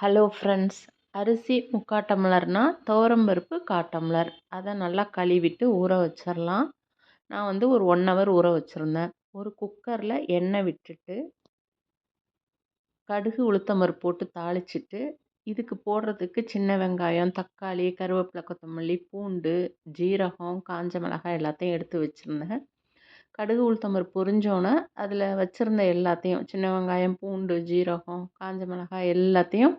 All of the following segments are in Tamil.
ஹலோ ஃப்ரெண்ட்ஸ் அரிசி முக்கால் டம்ளர்னா துவரம்பருப்பு கால் டம்ளர் அதை நல்லா கழுவிட்டு ஊற வச்சிடலாம் நான் வந்து ஒரு ஒன் ஹவர் ஊற வச்சுருந்தேன். ஒரு குக்கரில் எண்ணெய் விட்டுட்டு கடுகு உளுத்தம்பருப்பு போட்டு தாளிச்சிட்டு இதுக்கு போடுறதுக்கு சின்ன வெங்காயம் தக்காளி கருவேப்பிலை கொத்தமல்லி பூண்டு ஜீரகம் காஞ்ச மிளகாய் எல்லாத்தையும் எடுத்து வச்சுருந்தேன். கடுகு உளுத்தம்பருப்பு பொரிஞ்சோன்னே அதில் வச்சுருந்த எல்லாத்தையும் சின்ன வெங்காயம் பூண்டு ஜீரகம் காஞ்ச மிளகாய் எல்லாத்தையும்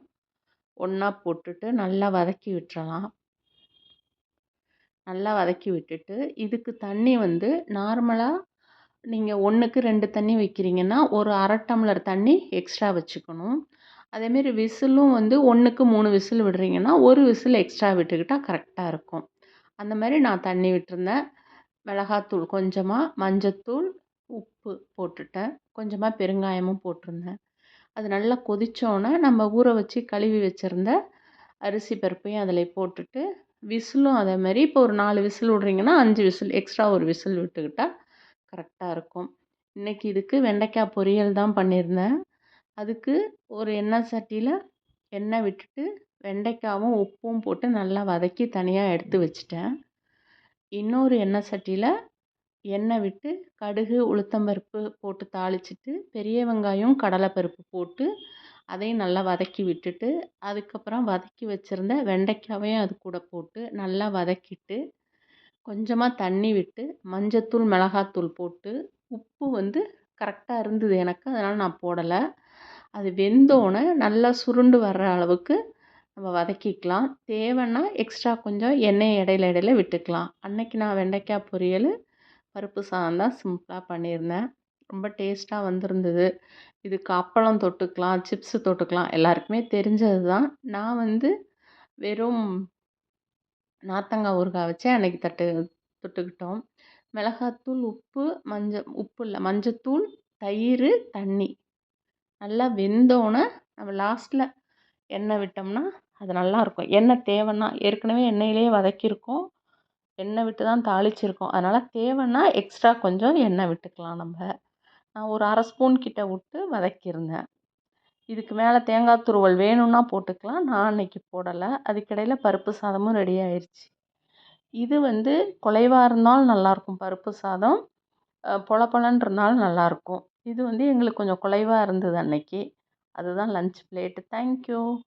ஒன்றா போட்டுட்டு நல்லா வதக்கி விட்டுறலாம். நல்லா வதக்கி விட்டுட்டு இதுக்கு தண்ணி வந்து நார்மலாக நீங்கள் ஒன்றுக்கு ரெண்டு தண்ணி வைக்கிறீங்கன்னா ஒரு அரை டம்ளர் தண்ணி எக்ஸ்ட்ரா வச்சுக்கணும். அதேமாரி விசிலும் வந்து ஒன்றுக்கு மூணு விசில் விடுறீங்கன்னா ஒரு விசில் எக்ஸ்ட்ரா விட்டுக்கிட்டால் கரெக்டாக இருக்கும். அந்த மாதிரி நான் தண்ணி விட்டுருந்தேன். மிளகாத்தூள் கொஞ்சமாக மஞ்சத்தூள் உப்பு போட்டுட்டேன். கொஞ்சமாக பெருங்காயமும் போட்டிருந்தேன். அது நல்லா கொதித்தோன்னே நம்ம ஊற வச்சு கழுவி வச்சுருந்த அரிசி பருப்பையும் அதில் போட்டுட்டு விசிலும் அதே மாதிரி இப்போ ஒரு நாலு விசில் விட்றீங்கன்னா அஞ்சு விசில் எக்ஸ்ட்ரா ஒரு விசில் விட்டுக்கிட்டால் கரெக்டாக இருக்கும். இன்றைக்கி இதுக்கு வெண்டைக்காய் பொரியல் தான் பண்ணியிருந்தேன். அதுக்கு ஒரு எண்ணெய் சட்டியில் எண்ணெய் விட்டுட்டு வெண்டைக்காவும் உப்பும் போட்டு நல்லா வதக்கி தனியாக எடுத்து வச்சுட்டேன். இன்னொரு எண்ணெய் சட்டியில் எண்ணெய் விட்டு கடுகு உளுத்தம்பருப்பு போட்டு தாளிச்சிட்டு பெரிய வெங்காயம் கடலைப்பருப்பு போட்டு அதையும் நல்லா வதக்கி விட்டுட்டு அதுக்கப்புறம் வதக்கி வச்சுருந்த வெண்டைக்காவையும் அது கூட போட்டு நல்லா வதக்கிட்டு கொஞ்சமாக தண்ணி விட்டு மஞ்சத்தூள் மிளகாத்தூள் போட்டு உப்பு வந்து கரெக்டாக இருந்தது எனக்கு அதனால் நான் போடலை. அது வெந்தோடனே நல்லா சுருண்டு வர்ற அளவுக்கு நம்ம வதக்கிக்கலாம். தேவைன்னா எக்ஸ்ட்ரா கொஞ்சம் எண்ணெய் இடையில இடையில விட்டுக்கலாம். அன்னைக்கு நான் வெண்டைக்காய் பொரியல் பருப்பு சாதம் தான் சிம்பிளாக பண்ணியிருந்தேன். ரொம்ப டேஸ்ட்டாக வந்திருந்தது. இதுக்கு அப்பளம் தொட்டுக்கலாம் சிப்ஸு தொட்டுக்கலாம் எல்லாருக்குமே தெரிஞ்சது தான். நான் வந்து வெறும் நார்த்தங்காய் ஊறுகாய் வச்சு அன்றைக்கி தட்டு தொட்டுக்கிட்டோம். மிளகாத்தூள் உப்பு மஞ்சள் உப்பு இல்லை மஞ்சத்தூள் தயிர் தண்ணி. நல்லா வெந்தோடனே நம்ம லாஸ்ட்டில் எண்ணெய் விட்டோம்னா அது நல்லாயிருக்கும் எண்ணெய் தேவைன்னா ஏற்கனவே எண்ணெயிலே வதக்கியிருக்கோம். எண்ணெய் விட்டு தான் தாளிச்சிருக்கோம். அதனால் தேவைன்னா எக்ஸ்ட்ரா கொஞ்சம் எண்ணெய் விட்டுக்கலாம் நம்ம. நான் ஒரு அரை ஸ்பூன் கிட்ட விட்டு வதக்கியிருந்தேன். இதுக்கு மேலே தேங்காய் துருவல் வேணும்னா போட்டுக்கலாம். நான் அன்றைக்கி போடலை. அதுக்கிடையில் பருப்பு சாதமும் ரெடி ஆயிடுச்சு இது வந்து குலைவாக இருந்தாலும் நல்லாயிருக்கும். பருப்பு சாதம் பொல பொலன்னு இருந்தாலும் நல்லாயிருக்கும். இது வந்து எங்களுக்கு கொஞ்சம் குலைவாக இருந்தது அன்னைக்கு. அதுதான் லன்ச் பிளேட்டு தேங்க்யூ